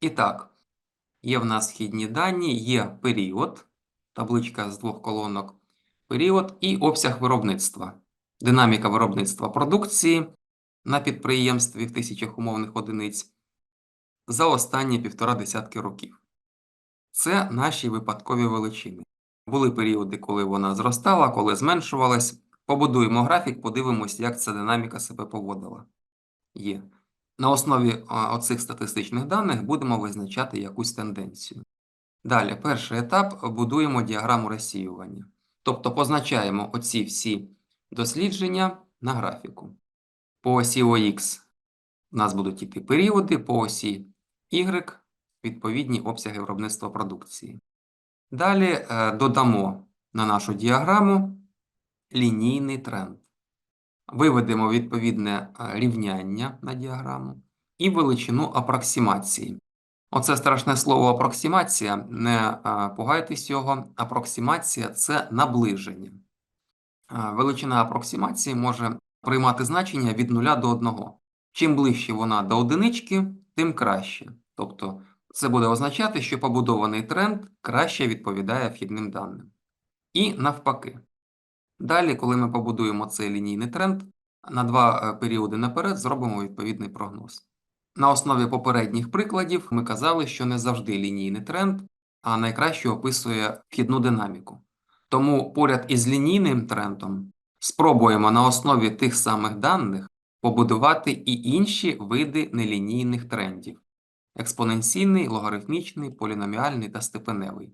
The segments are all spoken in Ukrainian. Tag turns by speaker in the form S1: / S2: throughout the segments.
S1: І так, є в нас вхідні дані, є період, табличка з двох колонок, період і обсяг виробництва, динаміка виробництва продукції на підприємстві в тисячах умовних одиниць за останні півтора десятки років. Це наші випадкові величини. Були періоди, коли вона зростала, коли зменшувалась. Побудуємо графік, подивимось, як ця динаміка себе поводила. Є. На основі оцих статистичних даних будемо визначати якусь тенденцію. Далі, перший етап будуємо діаграму розсіювання. Тобто позначаємо оці всі дослідження на графіку. По осі ОХ у нас будуть іти періоди, по осі Y відповідні обсяги виробництва продукції. Далі е, додамо на нашу діаграму лінійний тренд. Виведемо відповідне е, рівняння на діаграму і величину апроксимації. Оце страшне слово апроксимація. Не е, пугайтесь його. Апроксимація це наближення. Е, Величина апроксимації може приймати значення від 0 до 1. Чим ближче вона до одинички, тим краще. Тобто це буде означати, що побудований тренд краще відповідає вхідним даним. І навпаки. Далі, коли ми побудуємо цей лінійний тренд, на два е, періоди наперед зробимо відповідний прогноз. На основі попередніх прикладів ми казали, що не завжди лінійний тренд, а найкраще описує вхідну динаміку. Тому поряд із лінійним трендом спробуємо на основі тих самих даних побудувати і інші види нелінійних трендів експоненційний, логарифмічний, поліноміальний та степеневий.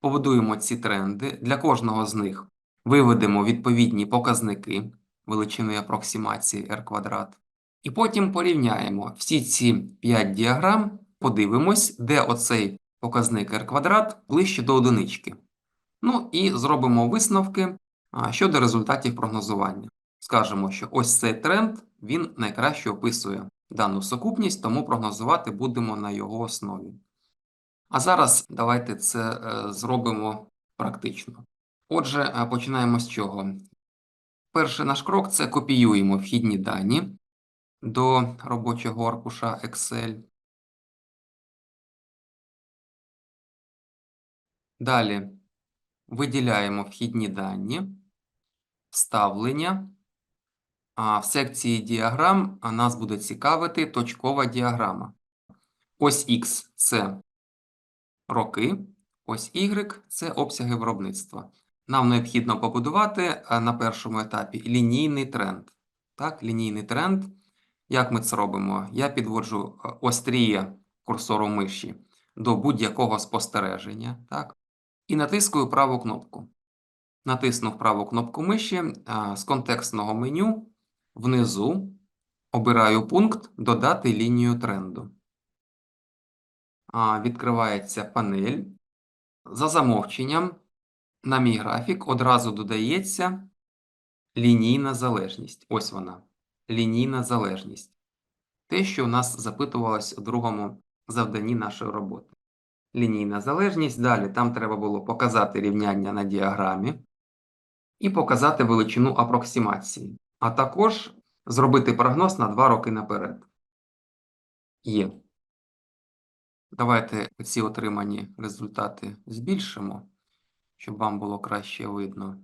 S1: Побудуємо ці тренди, для кожного з них виведемо відповідні показники величини апроксимації r квадрат, і потім порівняємо всі ці 5 діаграм, подивимось, де оцей показник r квадрат ближче до одинички. Ну і зробимо висновки щодо результатів прогнозування. Скажемо, що ось цей тренд він найкраще описує дану сукупність, тому прогнозувати будемо на його основі. А зараз давайте це е, зробимо практично. Отже, е, починаємо з чого? Перший наш крок це копіюємо вхідні дані до робочого аркуша Excel. Далі виділяємо вхідні дані, вставлення. А в секції діаграм нас буде цікавити точкова діаграма. Ось X – це роки, ось Y – це обсяги виробництва. Нам необхідно побудувати на першому етапі лінійний тренд. Так, лінійний тренд. Як ми це робимо? Я підводжу а, остріє курсору миші до будь-якого спостереження. Так, і натискую праву кнопку. Натиснув праву кнопку миші а, з контекстного меню. Внизу обираю пункт Додати лінію тренду. Відкривається панель. За замовченням на мій графік одразу додається лінійна залежність. Ось вона. Лінійна залежність. Те, що у нас запитувалось у другому завданні нашої роботи. Лінійна залежність. Далі там треба було показати рівняння на діаграмі і показати величину апроксимації а також зробити прогноз на 2 роки наперед. Є. Давайте ці отримані результати збільшимо, щоб вам було краще видно.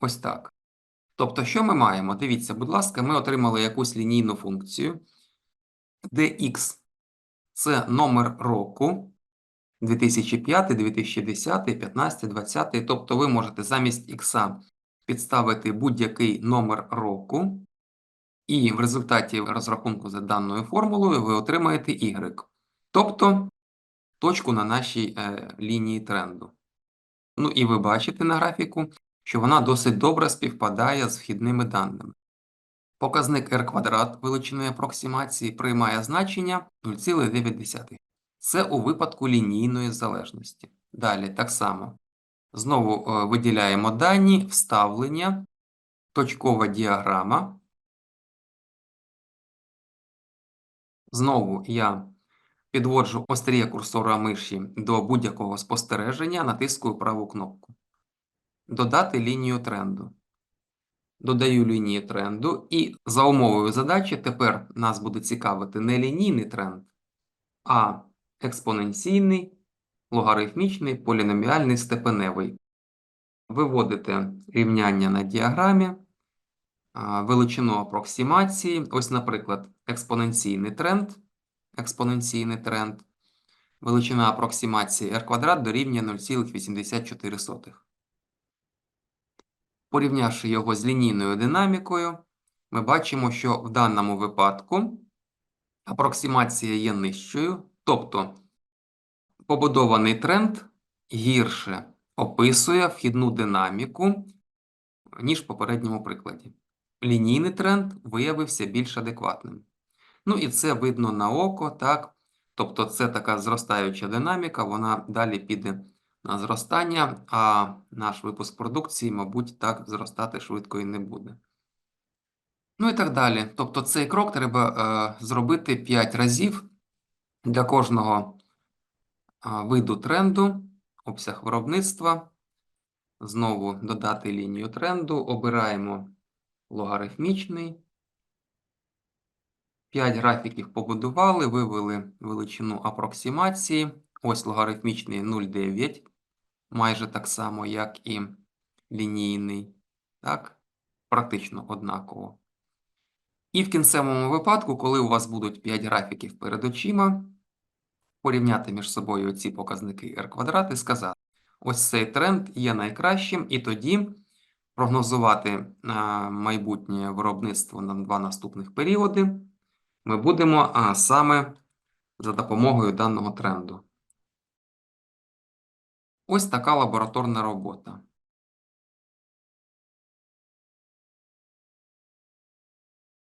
S1: Ось так. Тобто, що ми маємо? Дивіться, будь ласка, ми отримали якусь лінійну функцію, де x – це номер року 2005, 2010, 2015, 2020. Тобто ви можете замість x підставити будь-який номер року, і в результаті розрахунку за даною формулою ви отримаєте Y, тобто точку на нашій е, лінії тренду. Ну і ви бачите на графіку, що вона досить добре співпадає з вхідними даними. Показник r квадрат величини апроксимації приймає значення 0,9. Це у випадку лінійної залежності. Далі так само Знову е, виділяємо дані, вставлення, точкова діаграма. Знову я підводжу остріє курсора миші до будь-якого спостереження, натискую праву кнопку. Додати лінію тренду. додаю лінію тренду, і за умовою задачі тепер нас буде цікавити не лінійний тренд, а експоненційний, логарифмічний, поліноміальний, степеневий. Виводите рівняння на діаграмі, величину апроксимації. Ось, наприклад, експоненційний тренд, експоненційний тренд, величина апроксимації r квадрат дорівнює 0,84. Порівнявши його з лінійною динамікою, ми бачимо, що в даному випадку апроксимація є нижчою, тобто побудований тренд гірше описує вхідну динаміку, ніж в попередньому прикладі. Лінійний тренд виявився більш адекватним. Ну і це видно на око, так? Тобто це така зростаюча динаміка, вона далі піде на зростання, а наш випуск продукції, мабуть, так зростати швидко і не буде. Ну і так далі. Тобто цей крок треба е, зробити 5 разів для кожного е, виду тренду, обсяг виробництва. Знову додати лінію тренду, обираємо логарифмічний. 5 графіків побудували, вивели величину апроксимації. Ось логарифмічний 0,9, майже так само, як і лінійний. Так, практично однаково. І в кінцевому випадку, коли у вас будуть 5 графіків перед очима, порівняти між собою ці показники r квадрат і сказати, ось цей тренд є найкращим, і тоді прогнозувати майбутнє виробництво на два наступних періоди ми будемо а, саме за допомогою даного тренду. Ось така лабораторна робота.